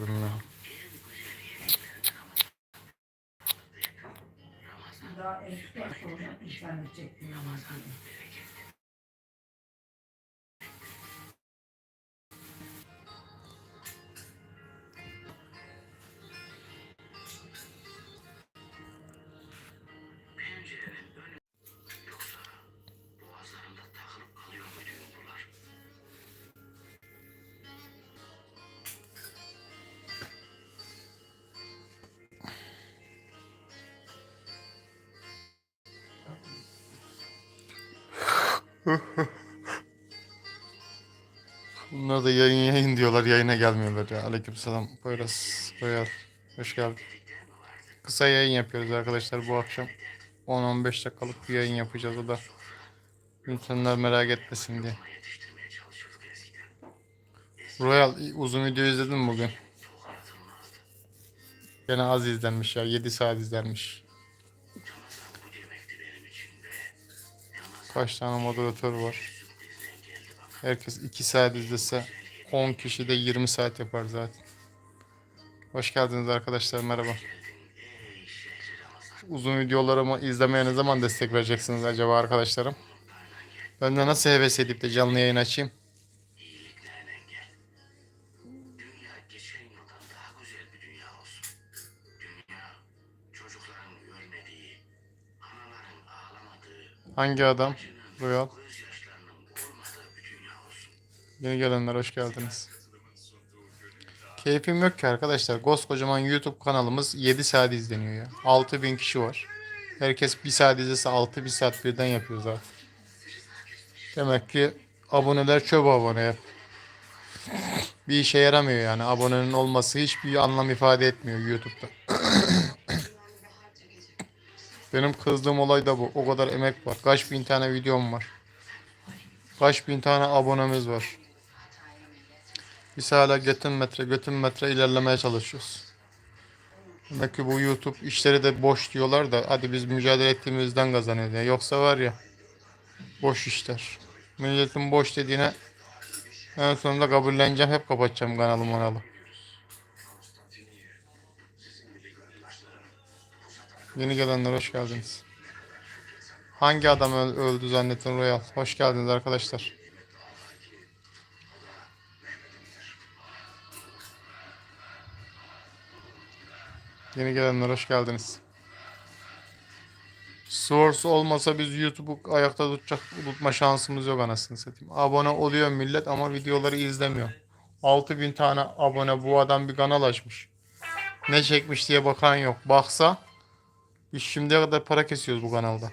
ya. Daha eski sonra internet çektim. Bunlar da yayın yayın diyorlar. Yayına gelmiyorlar ya. Aleykümselam. Poyraz. Royal. Hoş geldin. Kısa yayın yapıyoruz arkadaşlar bu akşam. 10-15 dakikalık bir yayın yapacağız o da. İnsanlar merak etmesin diye. Royal uzun video izledin mi bugün? Gene az izlenmiş ya. 7 saat izlenmiş. Kaç tane moderatör var? Herkes 2 saat izlese 10 kişi de 20 saat yapar zaten. Hoş geldiniz arkadaşlar merhaba. Uzun videolarımı izlemeye ne zaman destek vereceksiniz acaba arkadaşlarım? Ben de nasıl heves edip de canlı yayın açayım? Hangi adam? Royal. Yeni gelenler hoş geldiniz. Keyfim yok ki arkadaşlar. Koskocaman YouTube kanalımız 7 saat izleniyor ya. 6000 kişi var. Herkes 1 saat izlese 6 1 saat birden yapıyor zaten. Demek ki aboneler çöp abone. Bir işe yaramıyor yani. Abonenin olması hiçbir anlam ifade etmiyor YouTube'da. Benim kızdığım olay da bu. O kadar emek var. Kaç bin tane videom var. Kaç bin tane abonemiz var. Biz hala götün metre götün metre ilerlemeye çalışıyoruz. Demek ki bu YouTube işleri de boş diyorlar da hadi biz mücadele ettiğimizden kazanıyoruz. Yoksa var ya boş işler. Milletin boş dediğine en sonunda kabulleneceğim hep kapatacağım kanalı manalı. Yeni gelenler hoş geldiniz. Hangi adam öl- öldü zannettin Royal? Hoş geldiniz arkadaşlar. Yeni gelenler hoş geldiniz. Source olmasa biz YouTube'u ayakta tutacak tutma şansımız yok anasını satayım. Abone oluyor millet ama videoları izlemiyor. 6000 tane abone bu adam bir kanal açmış. Ne çekmiş diye bakan yok. Baksa biz şimdiye kadar para kesiyoruz bu kanalda.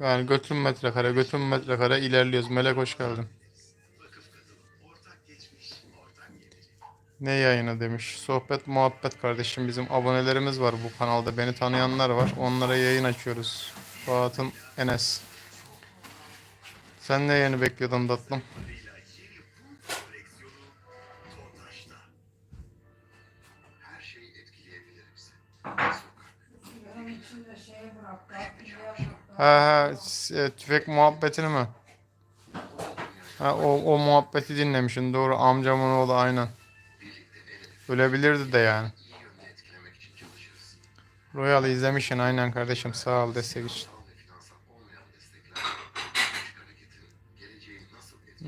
Yani götün metrekare, götün metrekare ilerliyoruz. Melek hoş geldin. Ne yayını demiş. Sohbet muhabbet kardeşim bizim abonelerimiz var bu kanalda. Beni tanıyanlar var. Onlara yayın açıyoruz. Fuat'ın Enes. Sen ne yayını bekliyordun tatlım? Ha ha e, tüfek muhabbetini mi? Ha o, o muhabbeti dinlemişsin. Doğru amcamın oğlu aynen. Ölebilirdi de yani. Royal izlemişsin aynen kardeşim. Sağ ol destek için.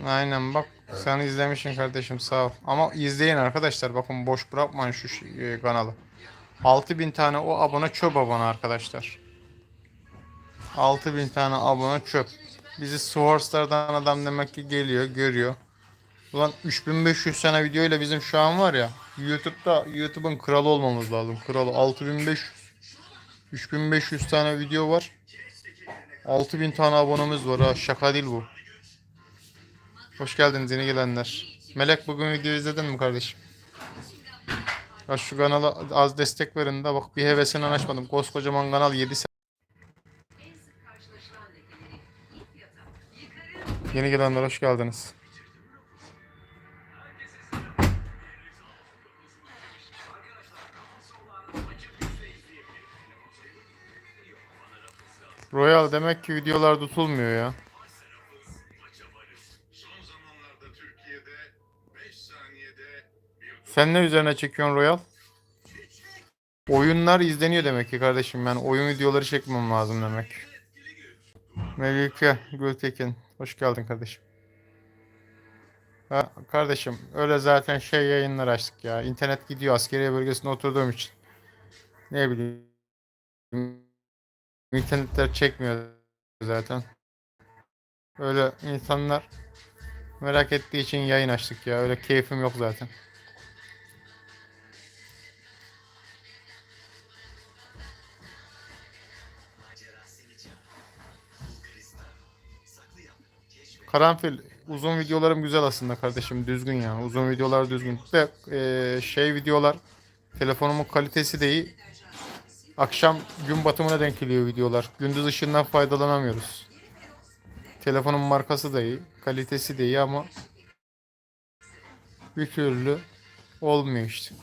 Aynen bak sen izlemişsin kardeşim sağ ol. Ama izleyin arkadaşlar bakın boş bırakmayın şu şey- e, kanalı. 6000 tane o abone çöp abone arkadaşlar. 6000 tane abone çöp. Bizi Source'lardan adam demek ki geliyor görüyor. Ulan 3500 tane video ile bizim şu an var ya YouTube'da YouTube'un kralı olmamız lazım. Kralı 6500. 3500 tane video var. 6000 tane abonemiz var ha şaka değil bu. Hoş geldiniz yeni gelenler. Melek bugün video izledin mi kardeşim? Ya şu kanala az destek verin de bak bir hevesinden açmadım. Koskocaman kanal 7 Yeni gelenler hoş geldiniz. Royal demek ki videolar tutulmuyor ya. Sen ne üzerine çekiyorsun Royal? Oyunlar izleniyor demek ki kardeşim. Yani oyun videoları çekmem lazım demek. Melike Gültekin. Hoş geldin kardeşim. Ha, kardeşim öyle zaten şey yayınlar açtık ya. İnternet gidiyor askeriye bölgesinde oturduğum için. Ne bileyim. İnternetler çekmiyor zaten. Öyle insanlar merak ettiği için yayın açtık ya. Öyle keyfim yok zaten. Karanfil uzun videolarım güzel aslında kardeşim düzgün yani. Uzun videolar düzgün. De eee, şey videolar telefonumun kalitesi de iyi. Akşam gün batımına denk geliyor videolar. Gündüz ışığından faydalanamıyoruz. Telefonun markası da iyi kalitesi de iyi ama bir türlü olmuyor işte.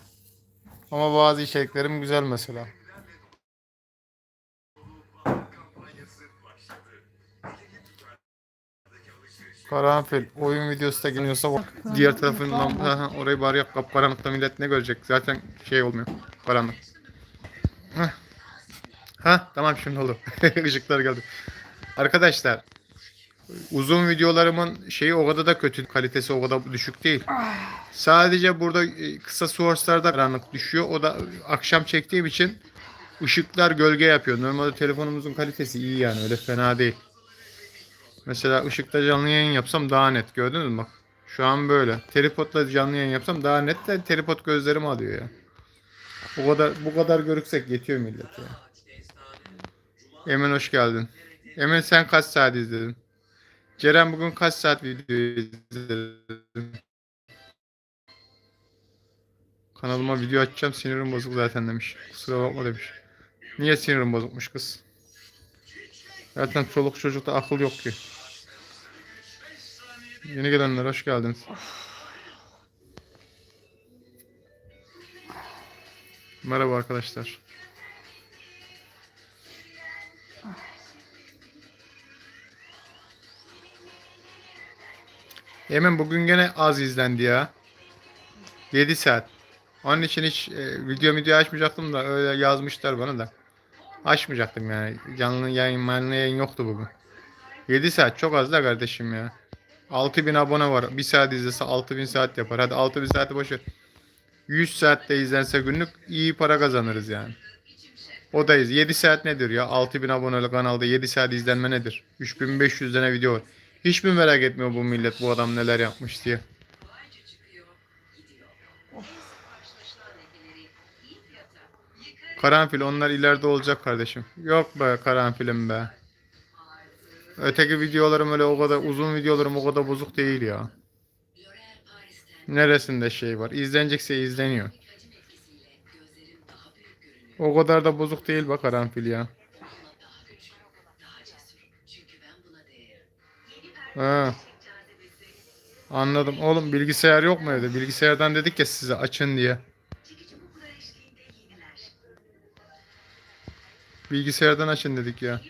Ama bazı içeriklerim güzel mesela Karanfil oyun videosu da geliyorsa bak diğer tarafından orayı bari yap kapkaranlıkta millet ne görecek zaten şey olmuyor karanlık. Heh. Ha tamam şimdi oldu. Işıklar geldi. Arkadaşlar uzun videolarımın şeyi o kadar da kötü kalitesi o kadar düşük değil. Sadece burada e, kısa source'larda karanlık düşüyor. O da akşam çektiğim için ışıklar gölge yapıyor. Normalde telefonumuzun kalitesi iyi yani öyle fena değil. Mesela ışıkta canlı yayın yapsam daha net gördünüz mü bak. Şu an böyle. Tripodla canlı yayın yapsam daha net de tripod gözlerimi alıyor ya. Bu kadar bu kadar görüksek yetiyor millet ya. Emin hoş geldin. Emin sen kaç saat izledin? Ceren bugün kaç saat video izledin? Kanalıma video açacağım sinirim bozuk zaten demiş. Kusura bakma demiş. Niye sinirim bozukmuş kız? Zaten çoluk çocukta akıl yok ki. Yeni gelenler hoş geldiniz. Merhaba arkadaşlar. Hemen bugün gene az izlendi ya. 7 saat. Onun için hiç e, video video açmayacaktım da öyle yazmışlar bana da. Açmayacaktım yani. Canlı yayın, canlı yayın yoktu bugün. 7 saat çok az da kardeşim ya. 6000 abone var. 1 saat izlese 6000 saat yapar. Hadi 6000 saati boş ver. 100 saatte izlense günlük iyi para kazanırız yani. O da iz. 7 saat nedir ya? 6000 aboneli kanalda 7 saat izlenme nedir? 3500 tane video var. Hiç mi merak etmiyor bu millet bu adam neler yapmış diye? Karanfil onlar ileride olacak kardeşim. Yok be karanfilim be. Öteki videolarım öyle o kadar uzun videolarım o kadar bozuk değil ya. Neresinde şey var? İzlenecekse izleniyor. O kadar da bozuk değil bak karanfil ya. Ha. Anladım. Oğlum bilgisayar yok mu evde? Bilgisayardan dedik ya size açın diye. Bilgisayardan açın dedik ya.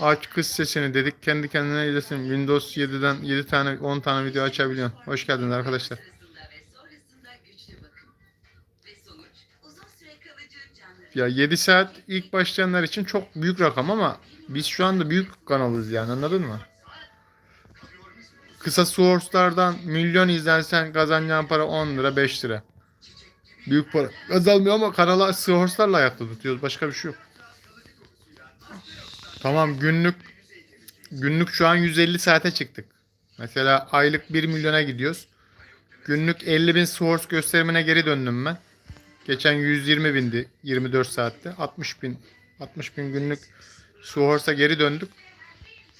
Aç kız sesini dedik kendi kendine izlesin. Windows 7'den 7 tane 10 tane video açabiliyorsun. Hoş geldiniz arkadaşlar. Ya 7 saat ilk başlayanlar için çok büyük rakam ama biz şu anda büyük kanalız yani anladın mı? Kısa source'lardan milyon izlensen kazanacağın para 10 lira 5 lira. Büyük para kazanmıyor ama kanala source'larla ayakta tutuyoruz. Başka bir şey yok. Tamam günlük günlük şu an 150 saate çıktık. Mesela aylık 1 milyona gidiyoruz. Günlük 50 bin source gösterimine geri döndüm ben. Geçen 120 bindi 24 saatte. 60 bin 60 bin günlük source'a geri döndük.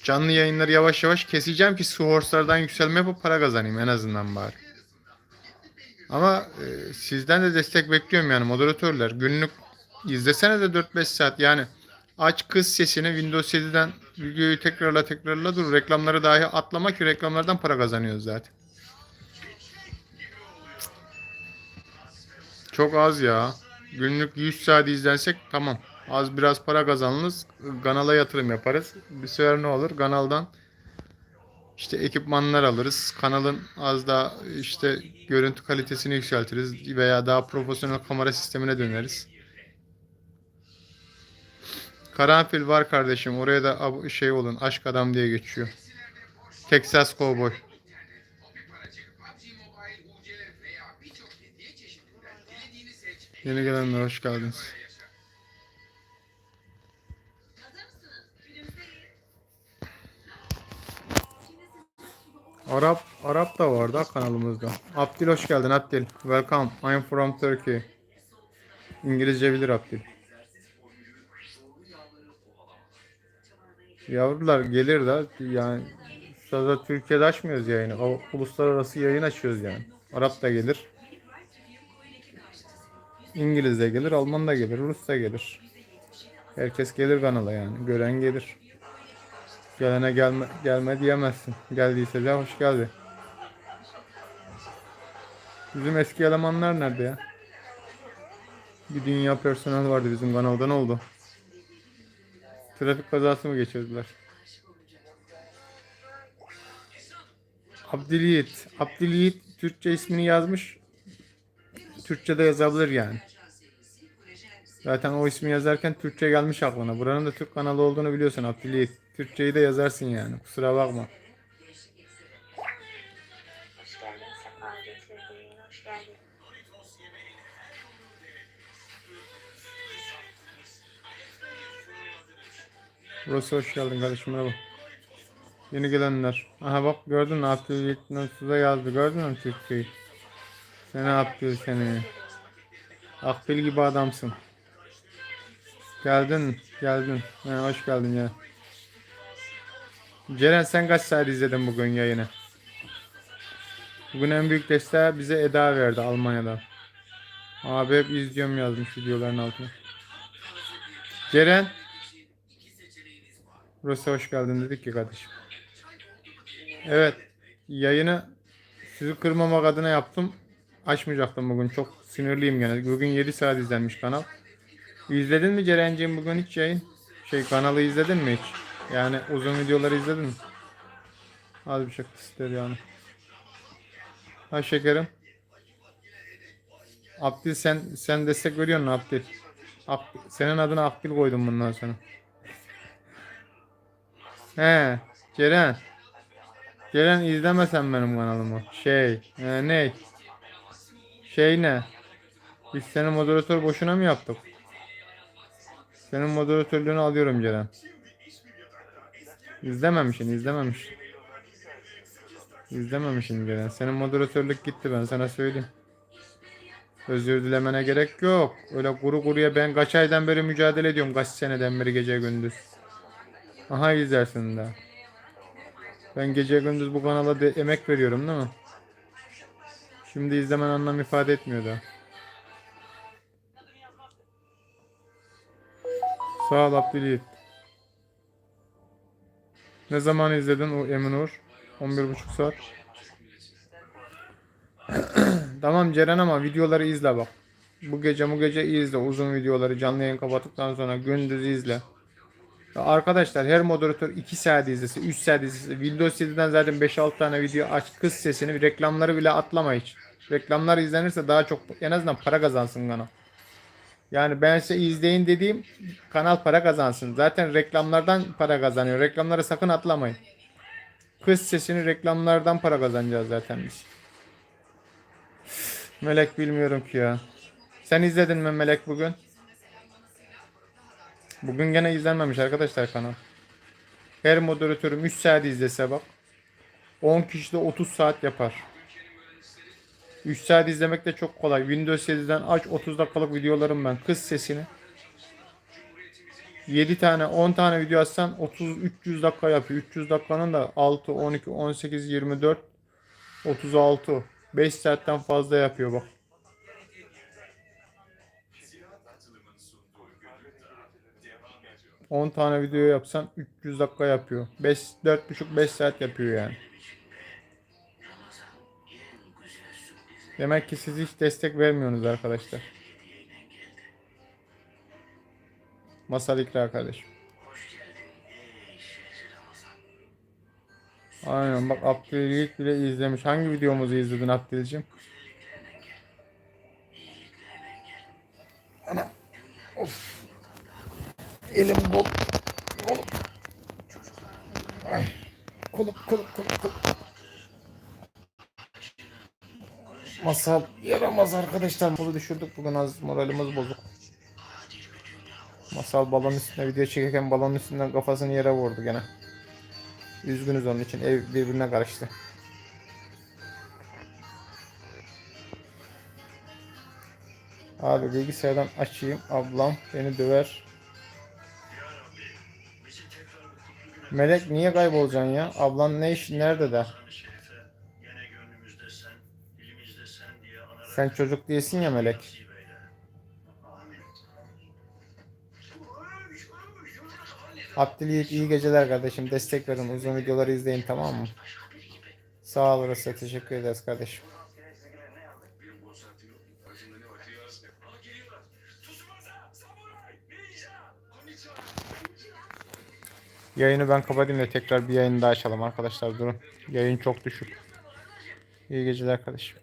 Canlı yayınları yavaş yavaş keseceğim ki source'lardan yükselme yapıp para kazanayım en azından bari. Ama e, sizden de destek bekliyorum yani moderatörler. Günlük izlesene de 4-5 saat yani aç kız sesini Windows 7'den videoyu tekrarla tekrarla dur reklamları dahi atlama ki reklamlardan para kazanıyoruz zaten. Çok az ya. Günlük 100 saat izlensek tamam. Az biraz para kazanırız. Kanala yatırım yaparız. Bir sefer ne olur? Kanaldan İşte ekipmanlar alırız. Kanalın az daha işte görüntü kalitesini yükseltiriz veya daha profesyonel kamera sistemine döneriz. Karanfil var kardeşim. Oraya da şey olun. Aşk adam diye geçiyor. Texas Cowboy. Yeni gelenler hoş geldiniz. Arap Arap da vardı kanalımızda. Abdil hoş geldin Abdil. Welcome. I'm from Turkey. İngilizce bilir Abdil. Yavrular gelir de yani sadece Türkiye'de açmıyoruz yayını. Uluslararası yayın açıyoruz yani. Arap da gelir. İngiliz de gelir, Alman da gelir, Rus da gelir. Herkes gelir kanala yani. Gören gelir. Gelene gelme, gelme diyemezsin. Geldiyse de hoş geldi. Bizim eski elemanlar nerede ya? Bir dünya personel vardı bizim kanalda ne oldu? Trafik kazası mı geçirdiler? Abdülyiğit. Abdülyiğit Türkçe ismini yazmış. Türkçe'de yazabilir yani. Zaten o ismi yazarken Türkçe gelmiş aklına. Buranın da Türk kanalı olduğunu biliyorsun Abdülyiğit. Türkçeyi de yazarsın yani. Kusura bakma. Hoş geldin, sefa getirdin. Hoş geldin. Burası hoş geldin kardeşim merhaba. Yeni gelenler. Aha bak gördün mü Abdülyiğit nasıl da yazdı gördün mü Türkçeyi? Seni Abdül seni. Akbil gibi adamsın. Geldin, geldin. Ha, hoş geldin ya. Ceren sen kaç saat izledin bugün yayını? Bugün en büyük desteği bize Eda verdi Almanya'dan. Abi hep izliyorum yazmış videoların altına. Ceren. Burası hoş geldin dedik ki kardeşim. Evet. Yayını sizi kırmamak adına yaptım. Açmayacaktım bugün. Çok sinirliyim gene. Bugün 7 saat izlenmiş kanal. İzledin mi Ceren'ciğim bugün hiç yayın? Şey kanalı izledin mi hiç? Yani uzun videoları izledin mi? Az bir şey ister yani. Ha şekerim. Abdil sen sen destek veriyor musun Abdil? Abdil senin adına Abdil koydum bundan sonra. He, Ceren. Ceren izlemesen benim kanalımı. Şey, e, ne? Şey ne? Biz senin moderatör boşuna mı yaptık? Senin moderatörlüğünü alıyorum Ceren. İzlememişsin, izlememişsin. İzlememişsin Ceren. Senin moderatörlük gitti ben sana söyleyeyim. Özür dilemene gerek yok. Öyle kuru kuruya ben kaç aydan beri mücadele ediyorum. Kaç seneden beri gece gündüz. Aha izlersin daha. Ben gece gündüz bu kanala de emek veriyorum değil mi? Şimdi izlemen anlam ifade etmiyor da. Sağ ol Abdülyiğit. Ne zaman izledin o Eminur? 11.5 saat. tamam Ceren ama videoları izle bak. Bu gece bu gece izle uzun videoları canlı yayın kapattıktan sonra gündüz izle. Ya arkadaşlar her moderatör 2 saat izlese, 3 saat izlese, Windows 7'den zaten 5-6 tane video aç, kız sesini, reklamları bile atlama hiç. Reklamlar izlenirse daha çok en azından para kazansın kanal. Yani ben size izleyin dediğim kanal para kazansın. Zaten reklamlardan para kazanıyor. Reklamları sakın atlamayın. Kız sesini reklamlardan para kazanacağız zaten biz. Melek bilmiyorum ki ya. Sen izledin mi Melek bugün? Bugün gene izlenmemiş arkadaşlar kanal. Her moderatörüm 3 saat izlese bak. 10 kişi de 30 saat yapar. 3 saat izlemek de çok kolay. Windows 7'den aç 30 dakikalık videolarım ben. Kız sesini. 7 tane 10 tane video açsan 30 300 dakika yapıyor. 300 dakikanın da 6 12 18 24 36 5 saatten fazla yapıyor bak. 10 tane video yapsan 300 dakika yapıyor. 5 4,5 5 saat yapıyor yani. Demek ki siz hiç destek vermiyorsunuz arkadaşlar. Masal İkra kardeşim. Aynen bak Abdülhamit bile izlemiş. Hangi videomuzu izledin Abdülcüm? Ana. Of. Elim kol. Kolum. Ay. Kolum kolum kolum. Masal yaramaz arkadaşlar. Bunu düşürdük bugün az moralimiz bozuk. Masal balonun üstüne video çekerken balonun üstünden kafasını yere vurdu gene. Üzgünüz onun için ev birbirine karıştı. Abi bilgisayardan açayım ablam beni döver. Melek niye kaybolacaksın ya? Ablan ne iş nerede de? Sen çocuk değilsin ya Melek. Abdülyiğit iyi geceler kardeşim. Destek verin. Uzun videoları izleyin tamam mı? Sağ ol orası. Teşekkür ederiz kardeşim. Yayını ben kapatayım da tekrar bir yayın daha açalım arkadaşlar durun. Yayın çok düşük. İyi geceler kardeşim.